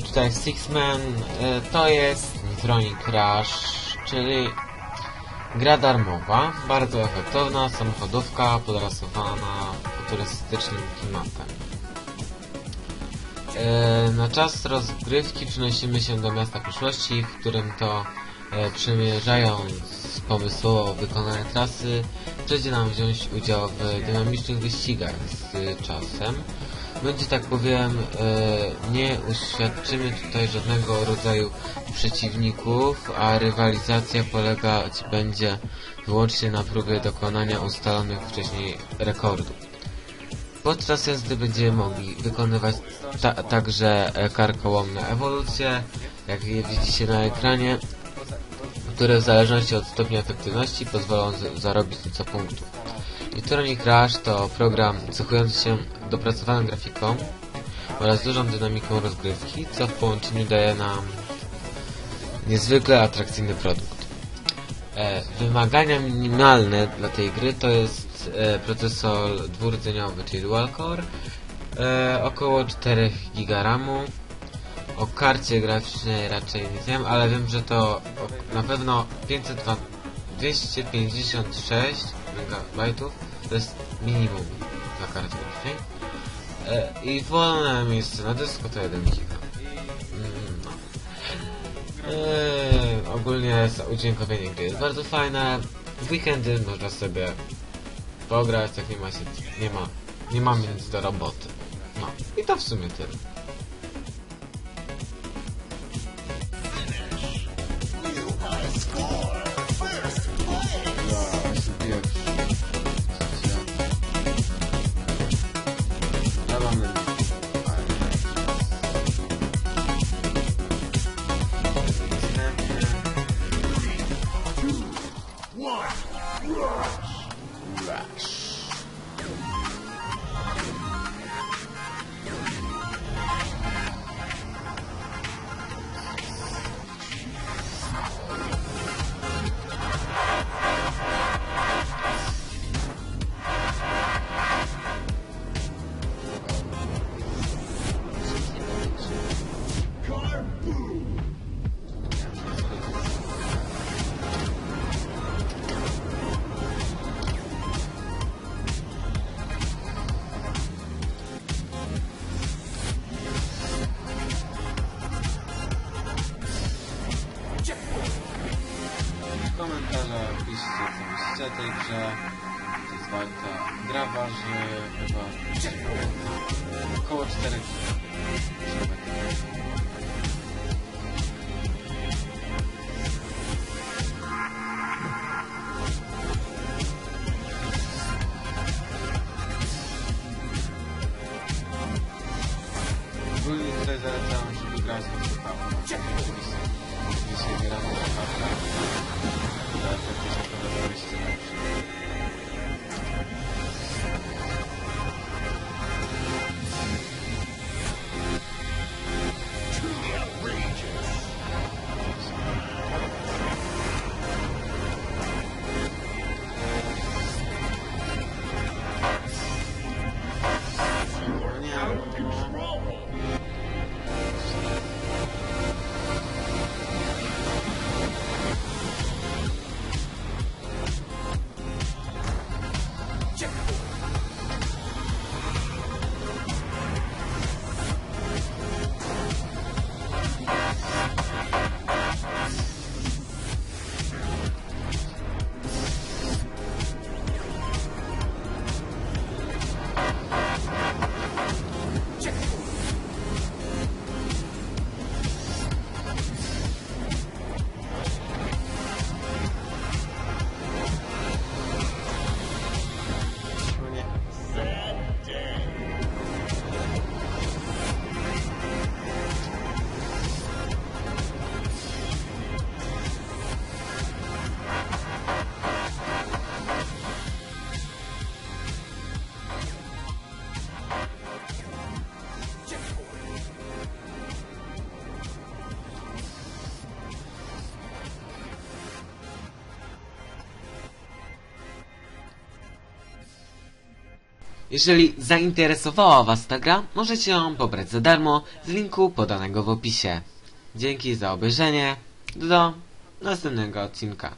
tutaj Sixman, e, to jest Tronic Crash, czyli gra darmowa, bardzo efektowna, samochodówka podrasowana futurystycznym klimatem. E, Na czas rozgrywki przenosimy się do miasta przyszłości, w którym to e, przemierzając pomysłowo wykonane trasy, przyjdzie nam wziąć udział w dynamicznych wyścigach z czasem. Będzie tak powiem, e, nie uświadczymy tutaj żadnego rodzaju przeciwników, a rywalizacja polegać będzie wyłącznie na próbie dokonania ustalonych wcześniej rekordów. Podczas jazdy będziemy mogli wykonywać ta także karkołomne ewolucje, jak je widzicie na ekranie, które w zależności od stopnia efektywności pozwolą zarobić nieco punktów. Electronic Crash to program cechujący się dopracowaną grafiką oraz dużą dynamiką rozgrywki, co w połączeniu daje nam niezwykle atrakcyjny produkt. E, wymagania minimalne dla tej gry to jest e, procesor dwurdzeniowy, czyli dual core, e, około 4 GB. O karcie graficznej raczej nie wiem, ale wiem, że to na pewno 502, 256 MB to jest minimum dla karty graficznej. E, I wolne miejsce na dysku to 1 GB. Mm, no. Eee, ogólnie gry jest bardzo fajne. W weekendy można sobie pograć, jak nie ma się, nie ma, nie mamy nic do roboty. No i to w sumie tyle. W komentarzach piszcie co myślicie o tej grze. To jest walka. Gra waży chyba około 4 Ogólnie tutaj zalecam, żeby grać Jeżeli zainteresowała Was ta gra, możecie ją pobrać za darmo z linku podanego w opisie. Dzięki za obejrzenie. Do następnego odcinka.